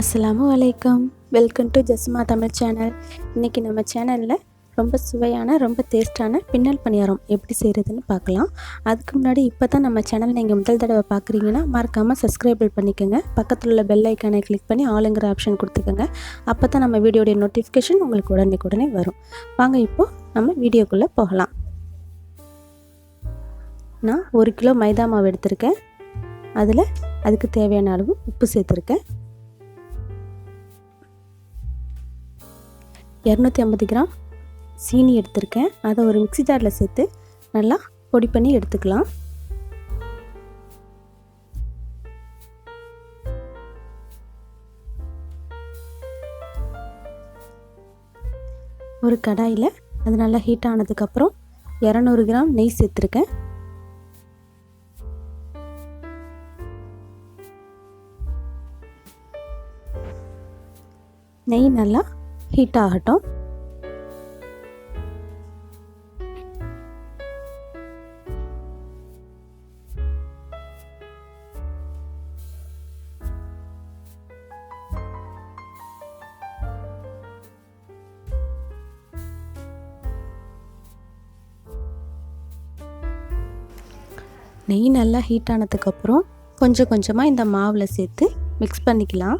அஸ்ஸலாமு வலைக்கம் welcome to Jasma Tamil channel இன்றைக்கி நம்ம சேனலில் ரொம்ப சுவையான ரொம்ப டேஸ்ட்டான பின்னல் பணியாரம் எப்படி செய்கிறதுன்னு பார்க்கலாம். அதுக்கு முன்னாடி இப்போ தான் நம்ம சேனல் நீங்கள் முதல் தடவை பார்க்குறீங்கன்னா மறக்காமல் சப்ஸ்கிரைபிள் பண்ணிக்கோங்க. பக்கத்தில் உள்ள பெல் ஐக்கானை கிளிக் பண்ணி ஆளுங்கிற ஆப்ஷன் கொடுத்துக்கோங்க. அப்போ தான் நம்ம வீடியோடைய நோட்டிஃபிகேஷன் உங்களுக்கு உடனே உடனே வரும். வாங்க இப்போது நம்ம வீடியோக்குள்ளே போகலாம். நான் ஒரு கிலோ மைதா மாவு எடுத்திருக்கேன். அதில் அதுக்கு தேவையான அளவு உப்பு சேர்த்துருக்கேன். இரநூத்தி ஐம்பது கிராம் சீனி எடுத்திருக்கேன். அதை ஒரு மிக்ஸி ஜாரில் சேர்த்து நல்லா பொடி பண்ணி எடுத்துக்கலாம். ஒரு கடாயில் அது நல்லா ஹீட் ஆனதுக்கப்புறம் இரநூறு கிராம் நெய் சேர்த்துருக்கேன். நெய் நல்லா ஹீட் ஆகட்டும் நெய் நல்லா ஹீட் ஆனதுக்கப்புறம் கொஞ்சம் கொஞ்சமாக இந்த மாவில் சேர்த்து மிக்ஸ் பண்ணிக்கலாம்.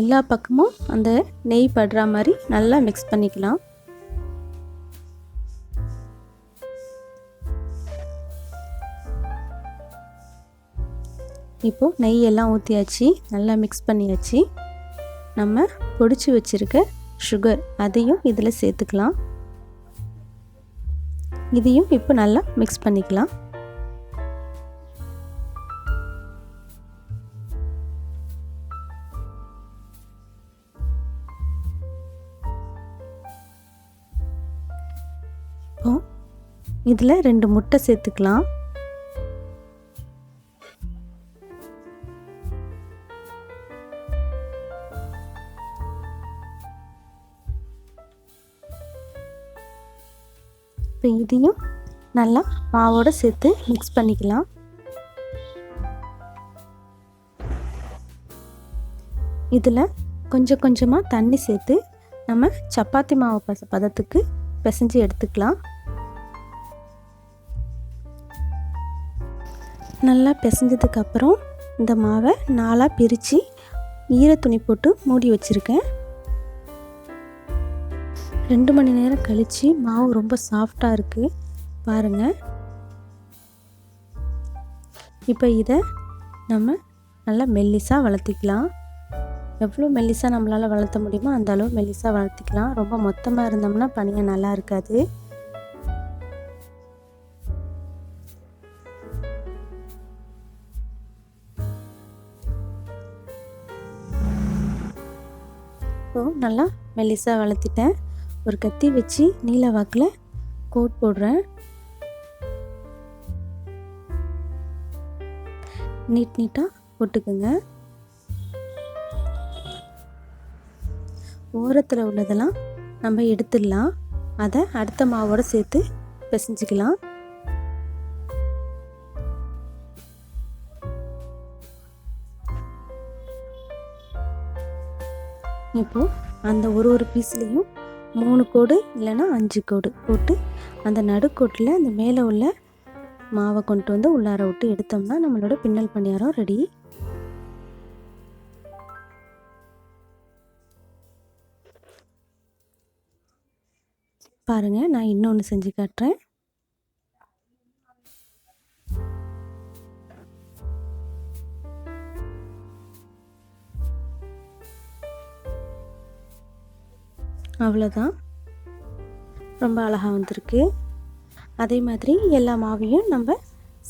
எல்லா பக்கமும் அந்த நெய் படுற மாதிரி நல்லா மிக்ஸ் பண்ணிக்கலாம். இப்போது நெய் எல்லாம் ஊற்றியாச்சு நல்லா மிக்ஸ் பண்ணியாச்சு. நம்ம பொடிச்சு வச்சுருக்க சுகர் அதையும் இதில் சேர்த்துக்கலாம். இதையும் இப்போ நல்லா மிக்ஸ் பண்ணிக்கலாம். இதில் ரெண்டு முட்டை சேர்த்துக்கலாம். இப்போ இதையும் நல்லா மாவோடு சேர்த்து மிக்ஸ் பண்ணிக்கலாம். இதில் கொஞ்சம் கொஞ்சமாக தண்ணி சேர்த்து நம்ம சப்பாத்தி மாவு பச பதத்துக்கு பிசைஞ்சு எடுத்துக்கலாம். நல்லா பிசைஞ்சதுக்கப்புறம் இந்த மாவை நாலாக பிரித்து ஈர துணி போட்டு மூடி வச்சுருக்கேன். ரெண்டு மணி நேரம் கழித்து மாவு ரொம்ப சாஃப்டாக இருக்குது பாருங்கள் இப்போ இதை நம்ம நல்லா மெல்லிஸாக வளர்த்திக்கலாம். எவ்வளோ மெல்லிஸாக நம்மளால் வளர்த்த முடியுமோ அந்த அளவு மெல்லிஸாக வளர்த்திக்கலாம். ரொம்ப மொத்தமாக இருந்தோம்னா பனியாக நல்லா இருக்காது. இப்போ நல்லா மெல்லிசாக வளர்த்திட்டேன். ஒரு கத்தி வச்சு நீல வாக்கில் கோட் போடுறேன். நீட் நீட்டாக போட்டுக்குங்க. ஓரத்தில் உள்ளதெல்லாம் நம்ம எடுத்துடலாம். அதை அடுத்த மாவோடு சேர்த்து பிசைஞ்சிக்கலாம். இப்போது அந்த ஒரு ஒரு பீஸ்லேயும் மூணு கோடு இல்லைன்னா அஞ்சு கோடு போட்டு அந்த நடுக்கோட்டில் அந்த மேலே உள்ள மாவை கொண்டு வந்து உள்ளார விட்டு எடுத்தோம்னா நம்மளோட பின்னல் பணியாரம் ரெடி. பாருங்கள் நான் இன்னொன்று செஞ்சு காட்டுறேன். அவ்வளோதான் ரொம்ப அழகாக வந்திருக்கு. அதே மாதிரி எல்லா மாவையும் நம்ம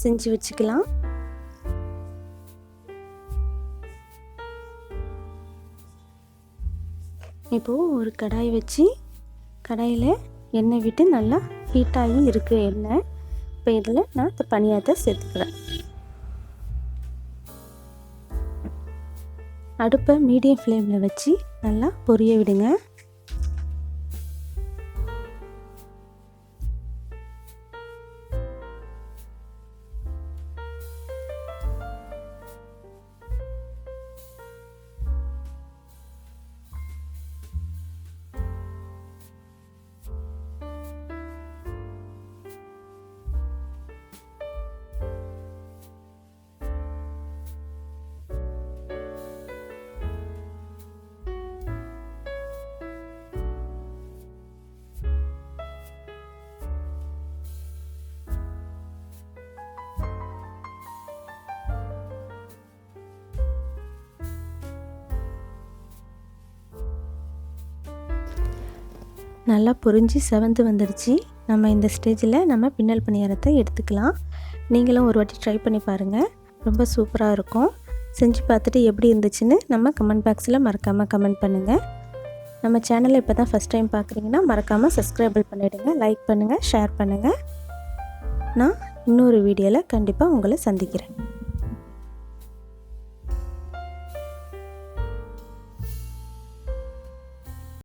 செஞ்சு வச்சுக்கலாம். இப்போது ஒரு கடாய் வச்சு கடாயில் எண்ணெய் விட்டு நல்லா ஹீட்டாகி இருக்குது எண்ணெய். இப்போ இதில் நான் இந்த பனியாரத்தை சேர்த்துக்கிறேன். அடுப்பை மீடியம் ஃப்ளேமில் வச்சு நல்லா பொரிய விடுங்க. நல்லா பொரிஞ்சு செவந்து வந்துடுச்சு நம்ம இந்த ஸ்டேஜில் நம்ம பின்னல் பணியாரத்தை எடுத்துக்கலாம். நீங்களும் ஒரு வாட்டி ட்ரை பண்ணி பாருங்கள் ரொம்ப சூப்பராக இருக்கும். செஞ்சு பார்த்துட்டு எப்படி இருந்துச்சுன்னு நம்ம கமெண்ட் பாக்ஸில் மறக்காமல் கமெண்ட் பண்ணுங்கள் நம்ம சேனலை இப்போ தான் ஃபஸ்ட் டைம் பார்க்குறீங்கன்னா மறக்காமல் சப்ஸ்கிரைபிள் பண்ணிவிடுங்க லைக் பண்ணுங்கள் ஷேர் பண்ணுங்கள் நான் இன்னொரு வீடியோவில் கண்டிப்பாக உங்களை சந்திக்கிறேன்.